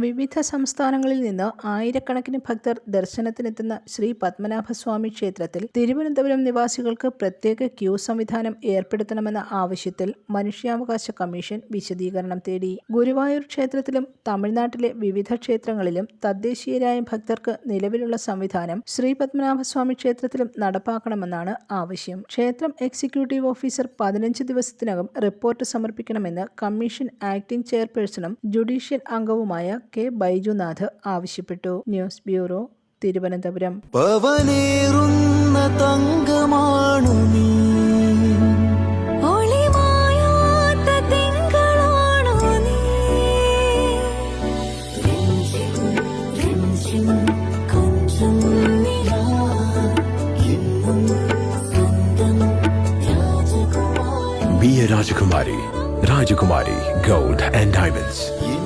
വിവിധ സംസ്ഥാനങ്ങളിൽ നിന്ന് ആയിരക്കണക്കിന് ഭക്തർ ദർശനത്തിനെത്തുന്ന ശ്രീ പത്മനാഭസ്വാമി ക്ഷേത്രത്തിൽ തിരുവനന്തപുരം നിവാസികൾക്ക് പ്രത്യേക ക്യൂ സംവിധാനം ഏർപ്പെടുത്തണമെന്ന ആവശ്യത്തിൽ മനുഷ്യാവകാശ കമ്മീഷൻ വിശദീകരണം തേടി. ഗുരുവായൂർ ക്ഷേത്രത്തിലും തമിഴ്നാട്ടിലെ വിവിധ ക്ഷേത്രങ്ങളിലും തദ്ദേശീയരായ ഭക്തർക്ക് നിലവിലുള്ള സംവിധാനം ശ്രീ പത്മനാഭസ്വാമി ക്ഷേത്രത്തിലും നടപ്പാക്കണമെന്നാണ് ആവശ്യം. ക്ഷേത്രം എക്സിക്യൂട്ടീവ് ഓഫീസർ പതിനഞ്ച് ദിവസത്തിനകം റിപ്പോർട്ട് സമർപ്പിക്കണമെന്ന് കമ്മീഷൻ ആക്ടിംഗ് ചെയർപേഴ്സണും ജുഡീഷ്യൽ അംഗവുമായ കെ ബൈജുനാഥ് ആവശ്യപ്പെട്ടു. News bureau Thiruvananthapuram. പവനേറുന്ന തങ്കമാണു നീ. രാജകുമാരി Be a Rajakumari. Rajakumari Gold and Diamonds.